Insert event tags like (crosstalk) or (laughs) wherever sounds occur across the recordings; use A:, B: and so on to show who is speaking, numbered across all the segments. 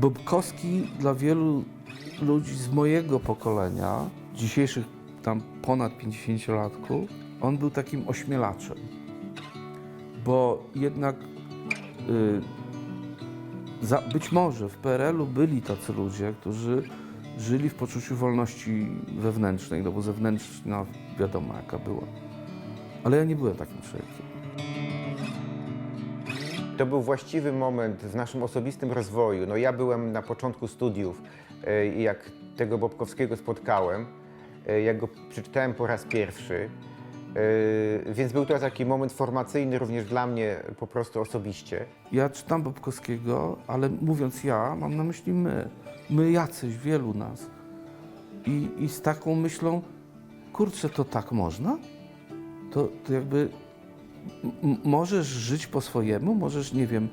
A: Bobkowski dla wielu ludzi z mojego pokolenia, dzisiejszych tam ponad 50-latków, on był takim ośmielaczem. Bo jednak y, za, być może w PRL-u byli tacy ludzie, którzy żyli w poczuciu wolności wewnętrznej, no bo zewnętrzna wiadomo jaka była. Ale ja nie byłem takim człowiekiem.
B: To był właściwy moment w naszym osobistym rozwoju. No ja byłem na początku studiów e, i jak tego Bobkowskiego spotkałem, e, jak go przeczytałem po raz pierwszy, e, więc był to taki moment formacyjny również dla mnie po prostu osobiście.
A: Ja czytam Bobkowskiego, ale mówiąc ja, mam na myśli my. My jacyś, wielu nas. I, i z taką myślą, kurczę, to tak można? To, to jakby możesz żyć po swojemu, możesz, nie wiem,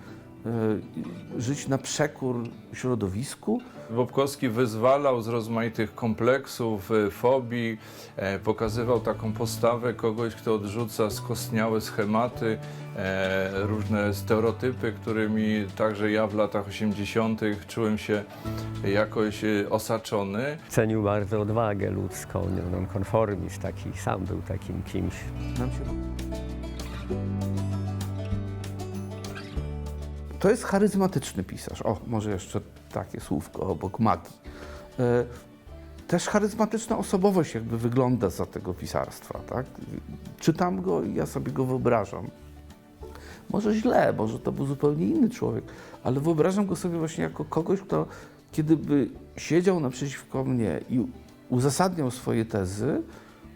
A: e, żyć na przekór środowisku.
C: Bobkowski wyzwalał z rozmaitych kompleksów, y, fobii, e, pokazywał taką postawę kogoś, kto odrzuca skostniałe schematy, e, różne stereotypy, którymi także ja w latach 80. czułem się jakoś osaczony.
D: Cenił bardzo odwagę ludzką, nonkonformizm taki, sam był takim kimś.
A: To jest charyzmatyczny pisarz. O, może jeszcze takie słówko obok magii. E, też charyzmatyczna osobowość jakby wygląda za tego pisarstwa, tak? Czytam go i ja sobie go wyobrażam. Może źle, może to był zupełnie inny człowiek, ale wyobrażam go sobie właśnie jako kogoś, kto kiedyby siedział naprzeciwko mnie i uzasadniał swoje tezy,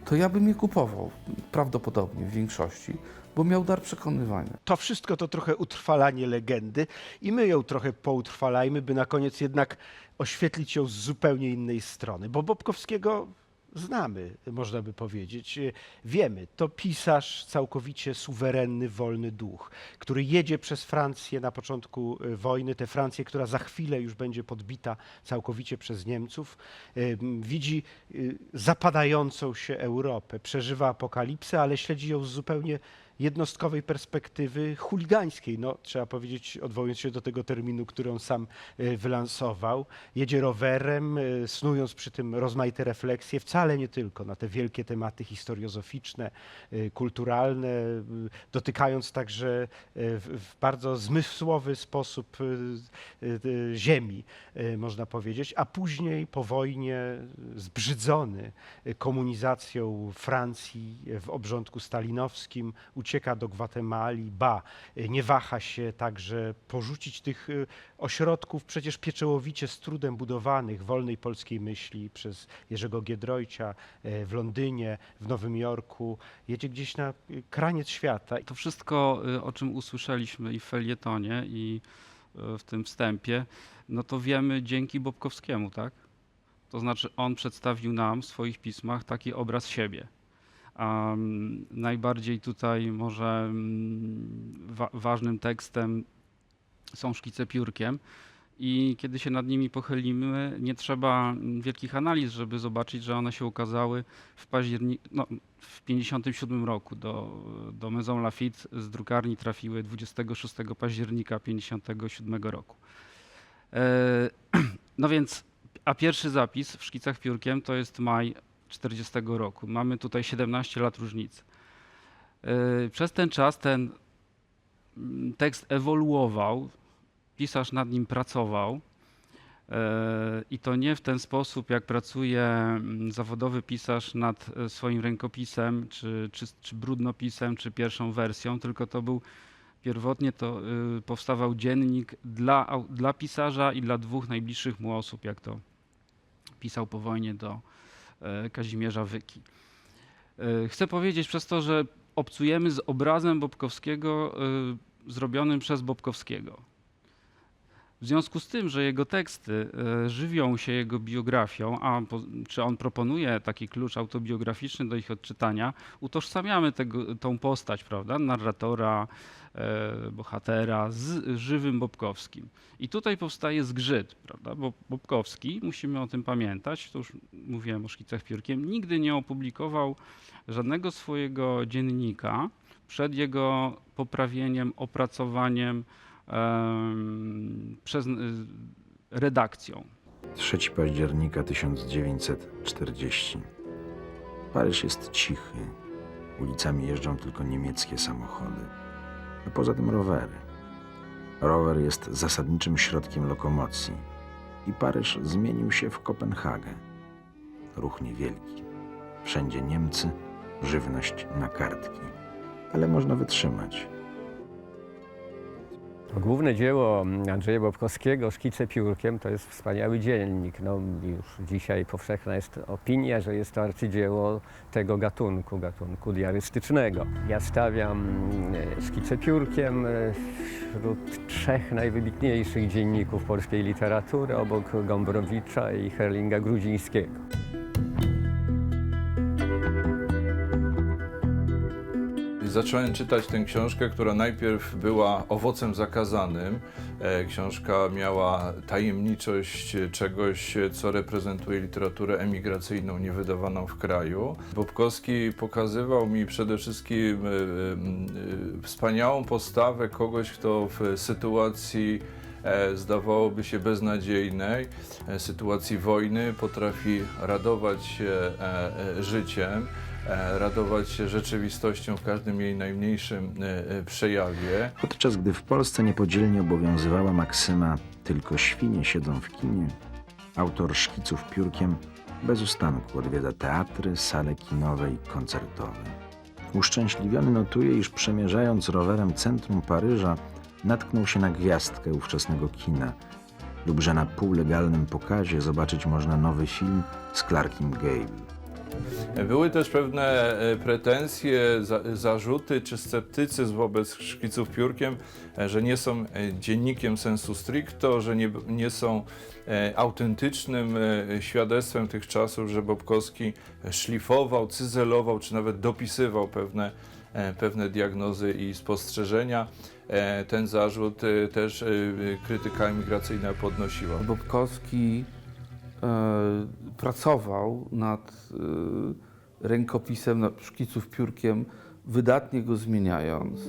A: to ja bym je kupował, prawdopodobnie w większości, bo miał dar przekonywania.
E: To wszystko to trochę utrwalanie legendy i my ją trochę poutrwalajmy, by na koniec jednak oświetlić ją z zupełnie innej strony. Bo Bobkowskiego znamy, można by powiedzieć. Wiemy, to pisarz całkowicie suwerenny, wolny duch, który jedzie przez Francję na początku e, wojny, tę Francję, która za chwilę już będzie podbita całkowicie przez Niemców. Em, Widzi y, zapadającą się Europę, przeżywa apokalipsę, ale śledzi ją z zupełnie jednostkowej perspektywy chuligańskiej, no, trzeba powiedzieć, odwołując się do tego terminu, który on sam e, wylansował. Jedzie rowerem, e, snując przy tym rozmaite refleksje, wcale nie tylko na te wielkie tematy historiozoficzne, e, kulturalne, dotykając także w, bardzo zmysłowy sposób ziemi, można powiedzieć, a później po wojnie zbrzydzony komunizacją Francji w obrządku stalinowskim, ucieka do Gwatemali, ba, nie waha się także porzucić tych e, ośrodków przecież pieczołowicie z trudem budowanych wolnej polskiej myśli przez Jerzego Giedroycia e, w Londynie, w Nowym Jorku. Jedzie gdzieś na e, kraniec świata.
F: To wszystko, y, o czym usłyszeliśmy i w felietonie, i y, w tym wstępie, no to wiemy dzięki Bobkowskiemu, tak? To znaczy, on przedstawił nam w swoich pismach taki obraz siebie. Mm, najbardziej tutaj może mm, wa- ważnym tekstem są szkice piórkiem. I kiedy się nad nimi pochylimy, nie trzeba mm, wielkich analiz, żeby zobaczyć, że one się ukazały w październiku, no, w 57 roku do, do Maison Lafitte z drukarni trafiły 26 października 57 roku. E, (clears throat) no więc, a pierwszy zapis w szkicach piórkiem to jest maj 40 roku. Mamy tutaj 17 lat różnicy. E, Przez ten czas ten mm, tekst ewoluował, pisarz nad nim pracował. E, I to nie w ten sposób, jak pracuje mm, zawodowy pisarz nad e, swoim rękopisem, czy, czy, czy brudnopisem, czy pierwszą wersją, tylko to był pierwotnie to y, powstawał dziennik dla, dla pisarza i dla dwóch najbliższych mu osób, jak to pisał po wojnie do Kazimierza Wyki. E, Chcę powiedzieć przez to, że obcujemy z obrazem Bobkowskiego y, zrobionym przez Bobkowskiego. W związku z tym, że jego teksty e, żywią się jego biografią, a czy on proponuje taki klucz autobiograficzny do ich odczytania, utożsamiamy tego, tą postać, prawda, narratora, e, bohatera z żywym Bobkowskim. I tutaj powstaje zgrzyt, prawda, bo Bobkowski, musimy o tym pamiętać, to już mówiłem o szkicach piórkiem, nigdy nie opublikował żadnego swojego dziennika przed jego poprawieniem, opracowaniem, em, przez, y, redakcją.
G: 3 października 1940. Paryż jest cichy. Ulicami jeżdżą tylko niemieckie samochody. A poza tym rowery. Rower jest zasadniczym środkiem lokomocji. I Paryż zmienił się w Kopenhagę. Ruch niewielki. Wszędzie Niemcy, żywność na kartki. Ale można wytrzymać.
D: Główne dzieło Andrzeja Bobkowskiego, Szkice piórkiem, to jest wspaniały dziennik. No, już dzisiaj powszechna jest opinia, że jest to arcydzieło tego gatunku, gatunku diarystycznego. Ja stawiam e, Szkice piórkiem e, wśród trzech najwybitniejszych dzienników polskiej literatury, obok Gombrowicza i Herlinga Grudzińskiego.
C: I Zacząłem czytać tę książkę, która najpierw była owocem zakazanym. E, Książka miała tajemniczość czegoś, co reprezentuje literaturę emigracyjną niewydawaną w kraju. Bobkowski pokazywał mi przede wszystkim e, e, wspaniałą postawę kogoś, kto w sytuacji zdawałoby się beznadziejnej, sytuacji wojny potrafi radować się życiem radować się rzeczywistością w każdym jej najmniejszym e, e, przejawie.
G: Podczas gdy w Polsce niepodzielnie obowiązywała maksyma tylko świnie siedzą w kinie, autor szkiców piórkiem bez ustanku odwiedza teatry, sale kinowe i koncertowe. Uszczęśliwiony notuje, iż przemierzając rowerem centrum Paryża natknął się na gwiazdkę ówczesnego kina lub że na półlegalnym pokazie zobaczyć można nowy film z Clarkiem Gable.
C: Były też pewne e, pretensje, za, zarzuty czy sceptycyzm wobec szkiców piórkiem, e, że nie są e, dziennikiem sensu stricto, że nie, nie są autentycznym świadectwem tych czasów, że Bobkowski szlifował, cyzelował czy nawet dopisywał pewne, pewne diagnozy i spostrzeżenia. Ten zarzut też krytyka emigracyjna podnosiła.
A: Bobkowski pracował nad e, rękopisem na szkiców piórkiem, wydatnie go zmieniając.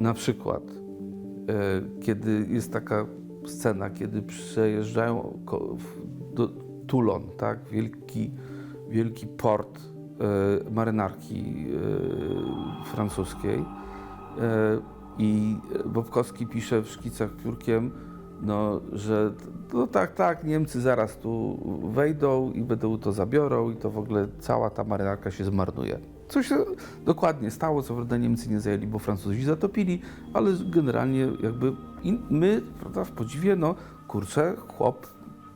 A: Na przykład, e, kiedy jest taka scena, kiedy przejeżdżają do Toulon, tak? wielki, wielki port e, marynarki e, francuskiej. E, I Bobkowski pisze w szkicach piórkiem, no, że no tak, tak, Niemcy zaraz tu wejdą i będą to zabiorą i to w ogóle cała ta marynarka się zmarnuje. Co się dokładnie stało, co prawda Niemcy nie zajęli, bo Francuzi zatopili, ale generalnie jakby my, prawda, w podziwie, no kurczę, chłop,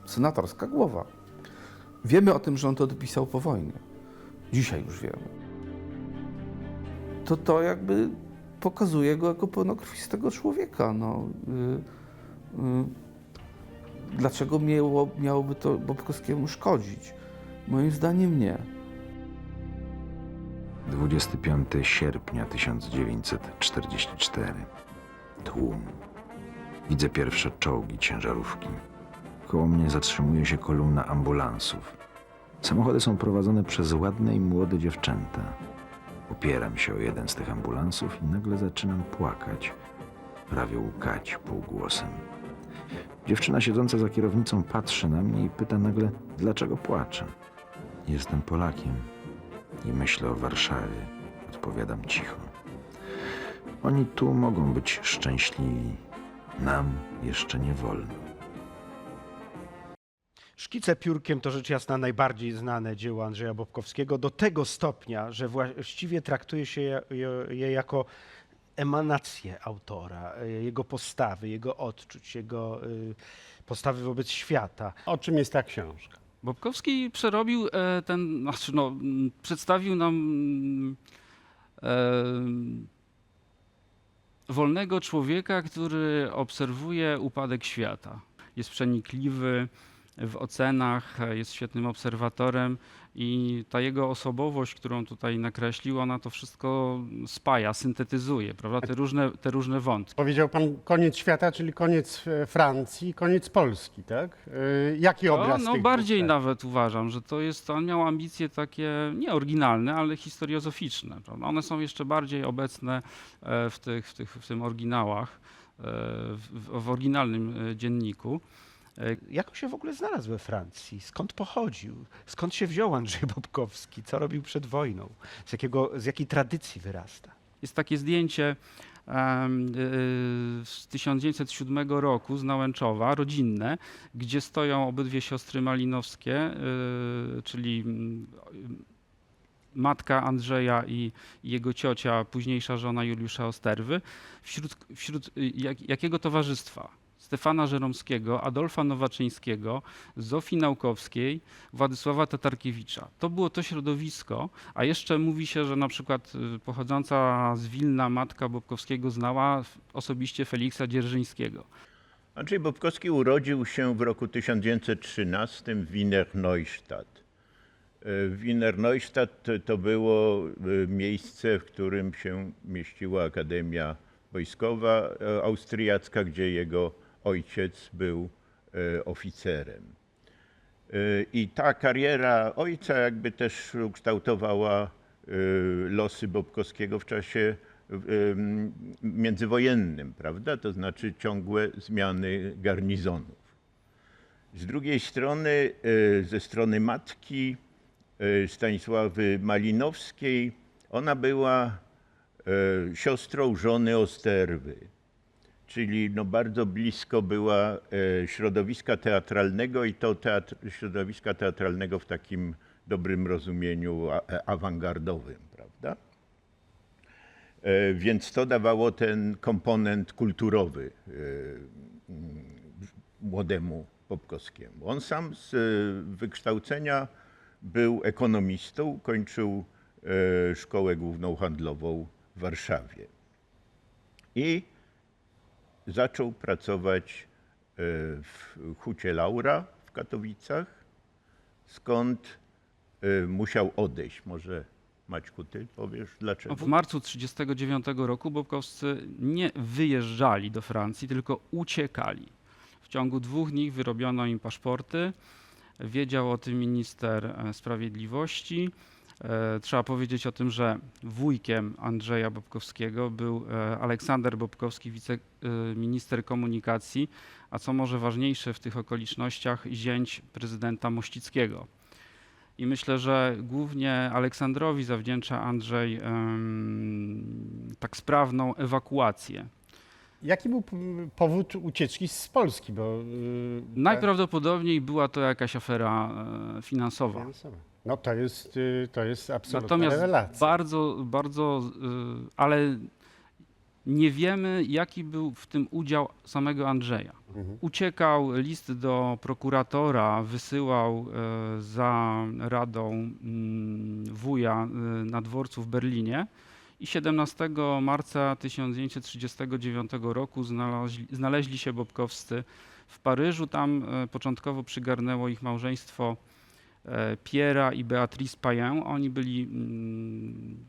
A: senatorska głowa. Wiemy o tym, że on to dopisał po wojnie. Dzisiaj już wiemy. To to jakby pokazuje go jako pełnokrwistego człowieka. No. Y, y, dlaczego miało, miałoby to Bobkowskiemu szkodzić? Moim zdaniem nie.
G: 25 sierpnia 1944. Tłum. Widzę pierwsze czołgi, ciężarówki. Koło mnie zatrzymuje się kolumna ambulansów. Samochody są prowadzone przez ładne i młode dziewczęta. Opieram się o jeden z tych ambulansów i nagle zaczynam płakać. Prawie łkać półgłosem. Dziewczyna siedząca za kierownicą patrzy na mnie i pyta nagle, dlaczego płaczę. Jestem Polakiem i myślę o Warszawie. Odpowiadam cicho. Oni tu mogą być szczęśliwi. Nam jeszcze nie wolno.
E: Szkice piórkiem to rzecz jasna najbardziej znane dzieło Andrzeja Bobkowskiego do tego stopnia, że właściwie traktuje się je, jako emanację autora, y, jego postawy, jego odczuć, jego y, postawy wobec świata.
H: O czym jest ta książka?
F: Bobkowski przerobił e, ten, (laughs) znaczy no, przedstawił nam e, wolnego człowieka, który obserwuje upadek świata. Jest przenikliwy w ocenach, e, jest świetnym obserwatorem i ta jego osobowość, którą tutaj nakreślił, ona to wszystko spaja, syntetyzuje, prawda? Te różne, te różne wątki.
H: Powiedział pan koniec świata, czyli koniec e, Francji, koniec Polski, tak? E, Jaki
F: No,
H: obraz
F: no bardziej
H: dwóch
F: nawet uważam, że to jest, on miał ambicje takie nie oryginalne, ale historiozoficzne. Prawda? One są jeszcze bardziej obecne e, w tych, w tych w tym oryginałach, w, w- oryginalnym dzienniku. E,
E: Jak on się w ogóle znalazł we Francji? Skąd pochodził? Skąd się wziął Andrzej Bobkowski? Co robił przed wojną? Z, jakiego, z jakiej tradycji wyrasta?
F: Jest takie zdjęcie y, z 1907 roku z Nałęczowa, rodzinne, gdzie stoją obydwie siostry Malinowskie, y, czyli mm, matka Andrzeja i jego ciocia, późniejsza żona Juliusza Osterwy. Wśród, wśród jak, jakiego towarzystwa? Stefana Żeromskiego, Adolfa Nowaczyńskiego, Zofii Naukowskiej, Władysława Tatarkiewicza. To było to środowisko, a jeszcze mówi się, że na przykład y, pochodząca z Wilna matka Bobkowskiego znała osobiście Feliksa Dzierżyńskiego.
I: Andrzej Bobkowski urodził się w roku 1913 w Wiener Neustadt. E, Wiener Neustadt to- było e, miejsce, w którym się mieściła Akademia Wojskowa Austriacka, gdzie jego ojciec był e, oficerem. E, I ta kariera ojca jakby też ukształtowała e, losy Bobkowskiego w czasie międzywojennym, prawda? To znaczy ciągłe zmiany garnizonów. Z drugiej strony, ze strony matki Stanisławy Malinowskiej, ona była siostrą żony Osterwy czyli no bardzo blisko była e, środowiska teatralnego i to teatr, środowiska teatralnego w takim dobrym rozumieniu e, awangardowym, prawda? E, Więc to dawało ten komponent kulturowy młodemu Popkowskiemu. On sam z wykształcenia był ekonomistą, kończył szkołę główną handlową w Warszawie. I zaczął pracować e, w Hucie Laura w Katowicach, skąd e, musiał odejść. Może Maćku, ty powiesz dlaczego?
F: W marcu 1939 roku Bobkowscy nie wyjeżdżali do Francji, tylko uciekali. W ciągu dwóch dni wyrobiono im paszporty. Wiedział o tym minister e, sprawiedliwości. E, Trzeba powiedzieć o tym, że wujkiem Andrzeja Bobkowskiego był e, Aleksander Bobkowski, wiceminister komunikacji, a co może ważniejsze w tych okolicznościach, zięć prezydenta Mościckiego. I myślę, że głównie Aleksandrowi zawdzięcza Andrzej tak sprawną ewakuację.
H: Jaki był powód ucieczki z Polski? Bo, yy,
F: Najprawdopodobniej była to jakaś afera e, finansowa.
H: finansowa. No to jest, yy, to jest absolutna
F: Natomiast
H: rewelacja.
F: bardzo, bardzo, y, ale nie wiemy, jaki był w tym udział samego Andrzeja.
H: Mhm.
F: Uciekał, list do prokuratora wysyłał e, za radą mm, wuja na dworcu w Berlinie i 17 marca 1939 roku znaleźli, znaleźli się Bobkowscy w Paryżu. Tam początkowo przygarnęło ich małżeństwo Piera i Beatrice Payen. Oni byli mm,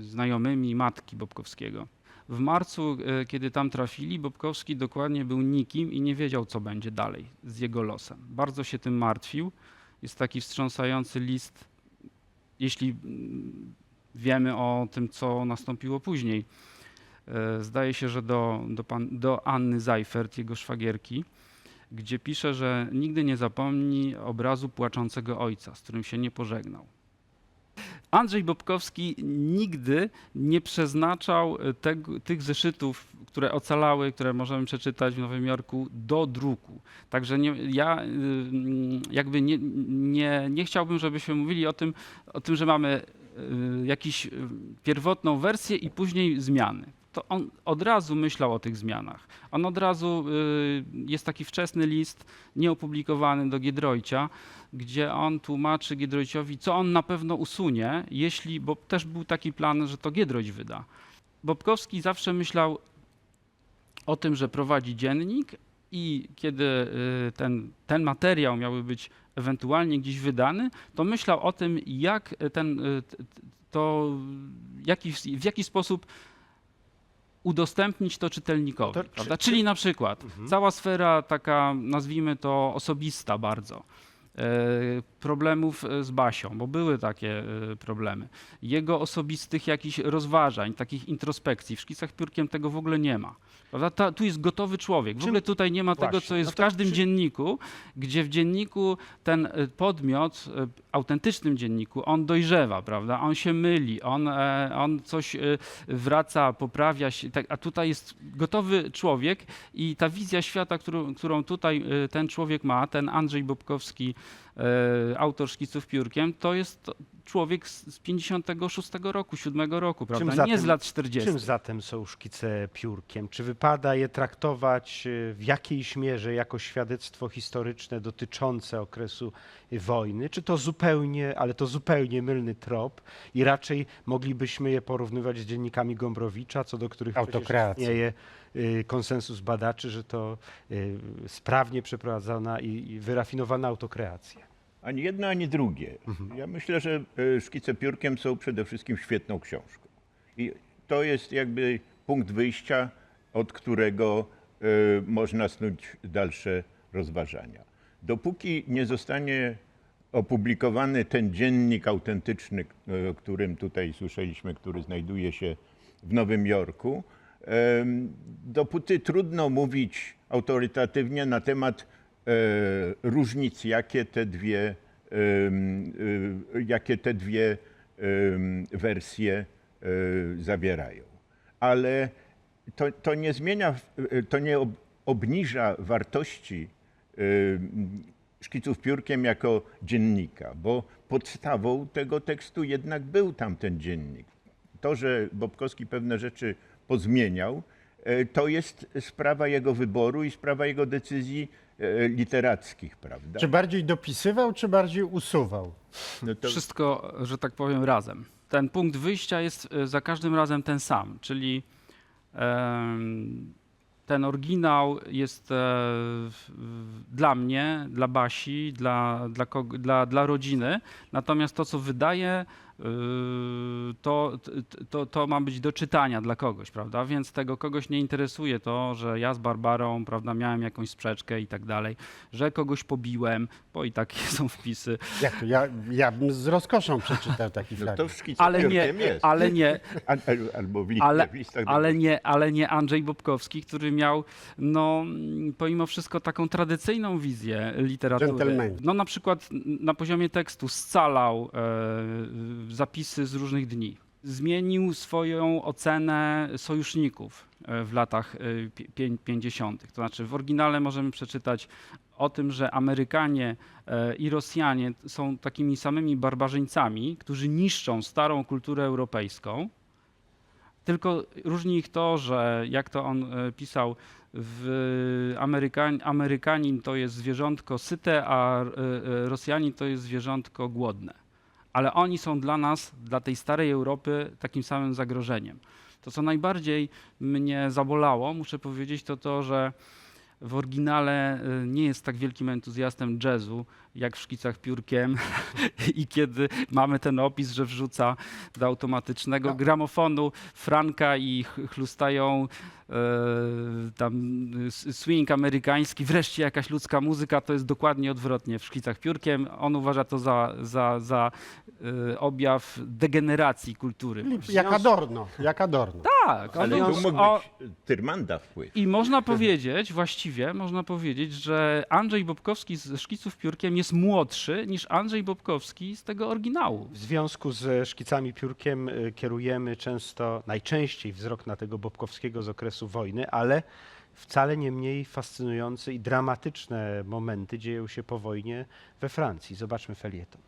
F: znajomymi matki Bobkowskiego. W marcu, e, kiedy tam trafili, Bobkowski dokładnie był nikim i nie wiedział, co będzie dalej z jego losem. Bardzo się tym martwił. Jest taki wstrząsający list, jeśli mm, wiemy o tym, co nastąpiło później. E, Zdaje się, że do, do, pan, do Anny Seifert, jego szwagierki, gdzie pisze, że nigdy nie zapomni obrazu płaczącego ojca, z którym się nie pożegnał. Andrzej Bobkowski nigdy nie przeznaczał e, tego, tych zeszytów, które ocalały, które możemy przeczytać w Nowym Jorku, do druku. Także nie, ja y, jakby nie, nie, nie chciałbym, żebyśmy mówili o tym, o tym że mamy y, jakąś pierwotną wersję i później zmiany. To on od razu myślał o tych zmianach. On od razu, y, jest taki wczesny list nieopublikowany do Giedroycia, gdzie on tłumaczy Giedroyciowi, co on na pewno usunie, jeśli, bo też był taki plan, że to Giedroyć wyda. Bobkowski zawsze myślał o tym, że prowadzi dziennik i kiedy y, ten, ten materiał miałby być ewentualnie gdzieś wydany, to myślał o tym, jak ten, y, to, jaki, w jaki sposób udostępnić to czytelnikowi.
E: To czy-
F: prawda?
E: czy-
F: Czyli na przykład
E: Mhm.
F: cała sfera taka, nazwijmy to osobista bardzo. Problemów e, z Basią, bo były takie e, problemy. Jego osobistych jakichś rozważań, takich introspekcji. W szkicach piórkiem tego w ogóle nie ma. Ta, tu jest gotowy człowiek. W
E: Czym-
F: ogóle tutaj nie ma tego,
E: Właśnie,
F: co jest
E: no
F: w każdym
E: czy-
F: dzienniku, gdzie w dzienniku ten e, podmiot, autentycznym dzienniku, on dojrzewa, prawda? On się myli, on, on coś wraca, poprawia się, tak, a tutaj jest gotowy człowiek i ta wizja świata, którą, którą tutaj ten człowiek ma, ten Andrzej Bobkowski, autor szkiców piórkiem, to jest człowiek z z 56 roku, 7 roku, prawda? Nie
E: zatem-
F: z lat 40.
E: Czym zatem są szkice piórkiem? Czy wypada je traktować y, w jakiejś mierze jako świadectwo historyczne dotyczące okresu y, wojny? Czy to zupełnie, ale to zupełnie mylny trop i raczej moglibyśmy je porównywać z dziennikami Gombrowicza, co do których przecież istnieje y, konsensus badaczy, że to y, sprawnie przeprowadzona i, i wyrafinowana autokreacja.
I: Ani jedno, ani drugie. Ja myślę, że e, Szkice piórkiem są przede wszystkim świetną książką. I to jest jakby punkt wyjścia, od którego e, można snuć dalsze rozważania. Dopóki nie zostanie opublikowany ten dziennik autentyczny, e, o którym tutaj słyszeliśmy, który znajduje się w Nowym Jorku, dopóty trudno mówić autorytatywnie na temat e, różnic, jakie te dwie, e, jakie te dwie wersje e, zawierają. Ale to, to nie zmienia, e, to nie ob, obniża wartości szkiców piórkiem jako dziennika, bo podstawą tego tekstu jednak był tamten dziennik. To, że Bobkowski pewne rzeczy pozmieniał, e, to jest sprawa jego wyboru i sprawa jego decyzji e, literackich, prawda?
H: Czy bardziej dopisywał, czy bardziej usuwał?
I: No to
F: Wszystko, że tak powiem, razem. Ten punkt wyjścia jest e, za każdym razem ten sam, czyli em, ten oryginał jest e, w- w- dla mnie, dla Basi, dla, dla, kog- dla, dla rodziny, natomiast to, co wydaje, to, t- to, to ma być do czytania dla kogoś, prawda? Więc tego kogoś nie interesuje to, że ja z Barbarą, prawda, miałem jakąś sprzeczkę i tak dalej, że kogoś pobiłem, bo i takie (laughs) są wpisy,
H: Jak to? Ja, ja bym z rozkoszą przeczytał taki
I: no to w szkicu
F: ale nie,
I: jest.
F: ale nie, (laughs)
I: Albo w, listach,
F: ale,
I: w listach do-
F: ale, nie, ale nie Andrzej Bobkowski, który miał no, pomimo wszystko taką tradycyjną wizję literatury.
H: Dżentelmeński.
F: No na przykład na poziomie tekstu scalał e, zapisy z różnych dni. Zmienił swoją ocenę sojuszników e, w latach e, pi- pię- 50. To znaczy w oryginale możemy przeczytać o tym, że Amerykanie e, i Rosjanie są takimi samymi barbarzyńcami, którzy niszczą starą kulturę europejską. Tylko różni ich to, że jak to on e, pisał, Amerykan, Amerykanin to jest zwierzątko syte, a e, e, Rosjanin to jest zwierzątko głodne. Ale oni są dla nas, dla tej starej Europy, takim samym zagrożeniem. To, co najbardziej mnie zabolało, muszę powiedzieć, to to, że w oryginale y, nie jest tak wielkim entuzjastem jazzu, jak w szkicach piórkiem. (laughs) I kiedy mamy ten opis, że wrzuca do automatycznego gramofonu Franka i ch- chlustają e, tam swing amerykański, wreszcie jakaś ludzka muzyka, to jest dokładnie odwrotnie w szkicach piórkiem. On uważa to za, za, za y, objaw degeneracji kultury.
H: Jak Adorno, jak Adorno.
F: Tak, on,
I: Ale tu mógł
F: o,
I: być Tyrmanda wpływ.
F: i można powiedzieć, właściwie można powiedzieć, że Andrzej Bobkowski z szkiców piórkiem jest młodszy niż Andrzej Bobkowski z tego oryginału.
E: W związku ze szkicami piórkiem y, kierujemy często, najczęściej wzrok na tego Bobkowskiego z okresu wojny, ale wcale nie mniej fascynujące i dramatyczne momenty dzieją się po wojnie we Francji. Zobaczmy felieton.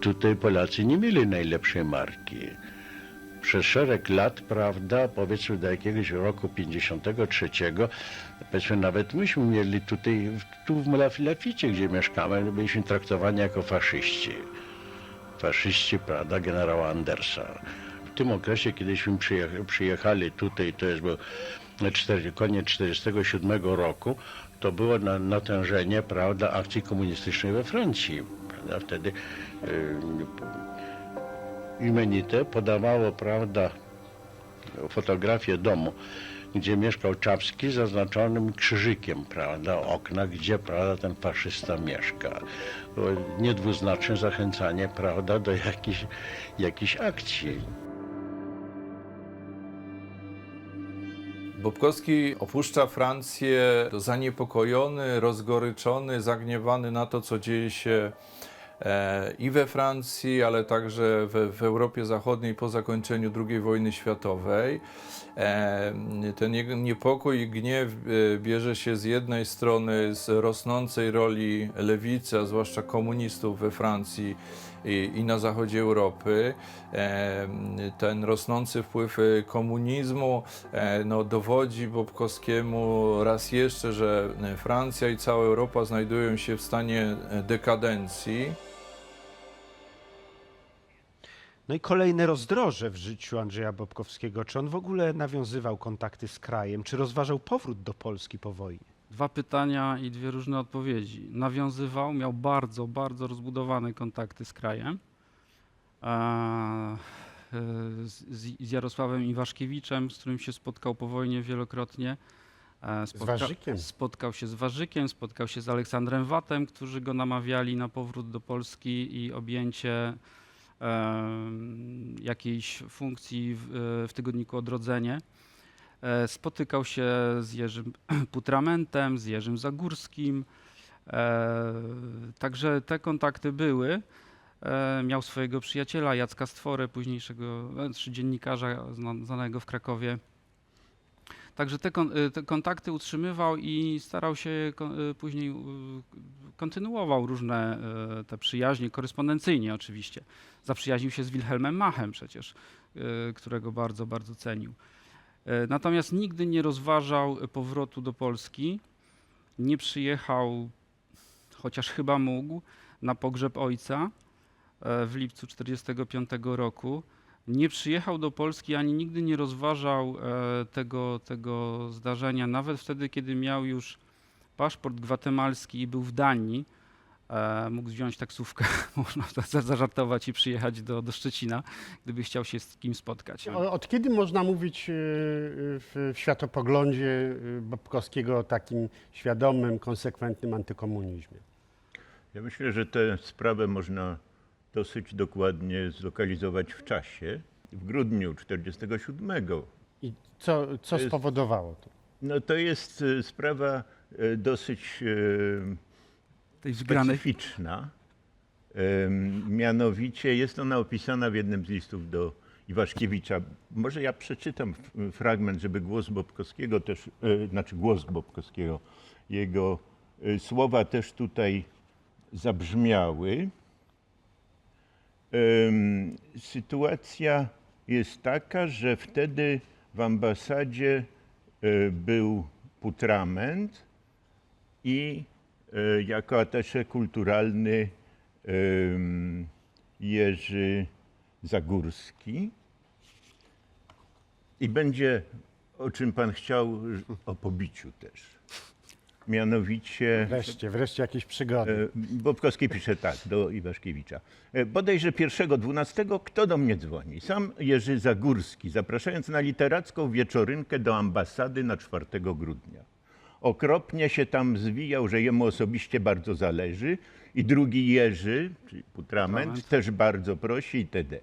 J: Tutaj Polacy nie mieli najlepszej marki. Przez szereg lat, prawda, powiedzmy do jakiegoś roku 53, powiedzmy nawet myśmy mieli tutaj, tu w Laficie, gdzie mieszkamy, byliśmy traktowani jako faszyści. Faszyści, prawda, generała Andersa. W tym okresie, kiedyśmy przyjecha- przyjechali tutaj, to jest był cztery- koniec 47 roku, to było na, natężenie, prawda, akcji komunistycznej we Francji. Prawda, wtedy y, imienite podawało, prawda, fotografię domu gdzie mieszkał Czapski, zaznaczonym krzyżykiem, prawda, okna, gdzie, prawda, ten faszysta mieszka. Niedwuznaczne zachęcanie, prawda, do jakichś, jakichś akcji.
C: Bobkowski opuszcza Francję zaniepokojony, rozgoryczony, zagniewany na to, co dzieje się i we Francji, ale także w, w Europie Zachodniej po zakończeniu II wojny światowej. E, ten niepokój i gniew e, bierze się z jednej strony z rosnącej roli lewicy, a zwłaszcza komunistów we Francji i, i na zachodzie Europy. E, ten rosnący wpływ komunizmu no, dowodzi Bobkowskiemu raz jeszcze, że Francja i cała Europa znajdują się w stanie dekadencji.
E: No i kolejne rozdroże w życiu Andrzeja Bobkowskiego. Czy on w ogóle nawiązywał kontakty z krajem? Czy rozważał powrót do Polski po wojnie?
F: Dwa pytania i dwie różne odpowiedzi. Nawiązywał, miał bardzo, bardzo rozbudowane kontakty z krajem. E, e, Z, Jarosławem Iwaszkiewiczem, z którym się spotkał po wojnie wielokrotnie. E,
H: Warzykiem.
F: Spotkał się z Warzykiem, spotkał się z Aleksandrem Watem, którzy go namawiali na powrót do Polski i objęcie jakiejś funkcji w, w tygodniku Odrodzenie. E, Spotykał się z Jerzym (clears throat) Putramentem, z Jerzym Zagórskim. E, Także te kontakty były. E, Miał swojego przyjaciela Jacka Stworę, późniejszego e, czy dziennikarza zna- znanego w Krakowie. Także te, kon, e, te kontakty utrzymywał i starał się e, później e, kontynuował różne te przyjaźnie, korespondencyjnie oczywiście. Zaprzyjaźnił się z Wilhelmem Machem przecież, którego bardzo, bardzo cenił. Natomiast nigdy nie rozważał powrotu do Polski. Nie przyjechał, chociaż chyba mógł, na pogrzeb ojca w lipcu 1945 roku. Nie przyjechał do Polski ani nigdy nie rozważał e, tego, tego zdarzenia, nawet wtedy, kiedy miał już paszport gwatemalski i był w Danii. E, mógł wziąć taksówkę, (laughs) można za- zażartować i przyjechać do, do Szczecina, gdyby chciał się z kim spotkać.
H: Od kiedy można mówić y, w, światopoglądzie Bobkowskiego o takim świadomym, konsekwentnym antykomunizmie?
I: Ja myślę, że tę sprawę można dosyć dokładnie zlokalizować w czasie. W grudniu 1947
H: I co, co
I: jest-
H: spowodowało to?
I: No to jest e, sprawa e, dosyć e, specyficzna. Mianowicie jest ona opisana w jednym z listów do Iwaszkiewicza. Może ja przeczytam fragment, żeby głos Bobkowskiego też, e, znaczy głos Bobkowskiego, jego słowa też tutaj zabrzmiały. Sytuacja jest taka, że wtedy w ambasadzie e, był putrament i e, jako atasze kulturalny Jerzy Zagórski. I będzie, o czym pan chciał, o pobiciu też. Mianowicie...
H: Wreszcie, wreszcie jakieś przygody.
I: E, Bobkowski pisze tak do Iwaszkiewicza. E, Bodajże pierwszego, dwunastego, kto do mnie dzwoni? Sam Jerzy Zagórski, zapraszając na literacką wieczorynkę do ambasady na 4 grudnia. Okropnie się tam zwijał, że jemu osobiście bardzo zależy i drugi Jerzy, czyli Putrament,
F: Putrament.
I: też bardzo prosi itd.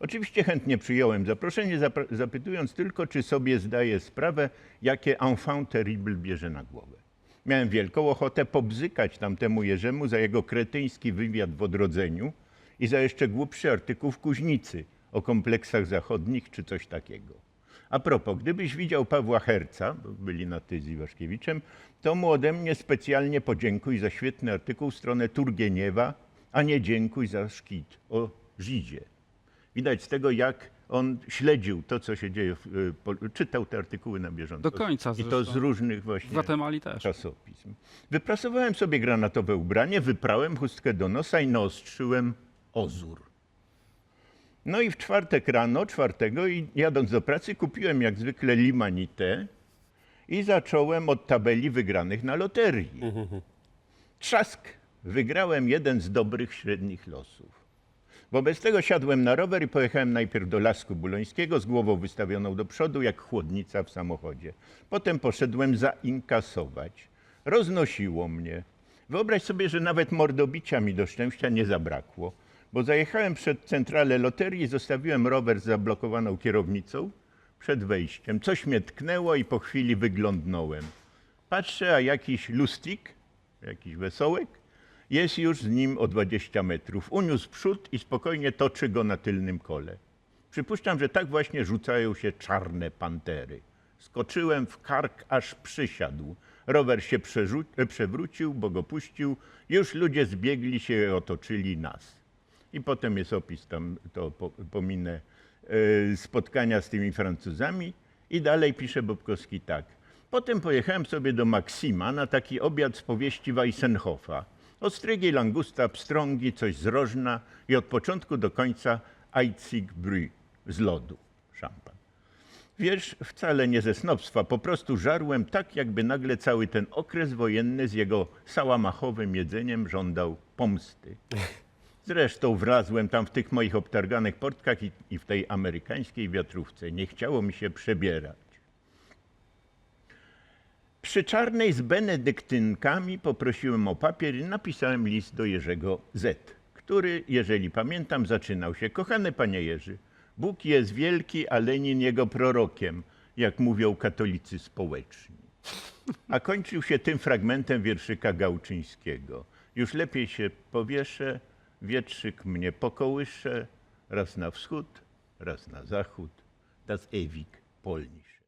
I: Oczywiście chętnie przyjąłem zaproszenie, zapra- zapytując tylko, czy sobie zdaje sprawę, jakie enfant terrible bierze na głowę. Miałem wielką ochotę pobzykać tamtemu Jerzemu za jego kretyński wywiad w odrodzeniu i za jeszcze głupszy artykuł w Kuźnicy o kompleksach zachodnich czy coś takiego. A propos, gdybyś widział Pawła Herca, bo byli na ty z Iwaszkiewiczem, to mu ode mnie specjalnie podziękuj za świetny artykuł w stronę Turgieniewa, a nie dziękuj za szkit o Żydzie. Widać z tego, jak on śledził to, co się dzieje, w, y, po- czytał te artykuły na bieżąco.
F: Do końca
I: I to
F: zresztą.
I: z różnych
F: w
I: właśnie
F: Gwatemali też.
I: czasopism. Wyprasowałem sobie granatowe ubranie, wyprałem chustkę do nosa i naostrzyłem ozór. No i w czwartek rano, czwartego, i jadąc do pracy, kupiłem jak zwykle limanitę i zacząłem od tabeli wygranych na loterii. Trzask! Wygrałem jeden z dobrych średnich losów. Wobec tego siadłem na rower i pojechałem najpierw do Lasku Bulońskiego z głową wystawioną do przodu, jak chłodnica w samochodzie. Potem poszedłem zainkasować. Roznosiło mnie. Wyobraź sobie, że nawet mordobicia mi do szczęścia nie zabrakło, bo zajechałem przed centralę loterii, zostawiłem rower z zablokowaną kierownicą przed wejściem. Coś mnie tknęło i po chwili wyglądnąłem. Patrzę, a jakiś lustik, jakiś wesołek, jest już z nim o 20 metrów. Uniósł przód i spokojnie toczy go na tylnym kole. Przypuszczam, że tak właśnie rzucają się czarne pantery. Skoczyłem w kark, aż przysiadł. Rower się przewrócił, bo go puścił. Już ludzie zbiegli się i otoczyli nas. I potem jest opis tam, to po, pominę, e, spotkania z tymi Francuzami. I dalej pisze Bobkowski tak. Potem pojechałem sobie do Maksima na taki obiad z powieści Weissenhoffa. Ostrygi, langusta, pstrągi, coś z rożna i od początku do końca Eizig Bry z lodu, szampan. Wiersz wcale nie ze snobstwa, po prostu żarłem tak, jakby nagle cały ten okres wojenny z jego sałamachowym jedzeniem żądał pomsty. Zresztą wlazłem tam w tych moich obtarganych portkach i, i w tej amerykańskiej wiatrówce. Nie chciało mi się przebierać. Przy czarnej z benedyktynkami poprosiłem o papier i napisałem list do Jerzego Z, który, jeżeli pamiętam, zaczynał się Kochany panie Jerzy, Bóg jest wielki, a Lenin jego prorokiem, jak mówią katolicy społeczni. A kończył się tym fragmentem wierszyka Gałczyńskiego. Już lepiej się powieszę, wietrzyk mnie pokołysze, raz na wschód, raz na zachód, das ewig polnisch.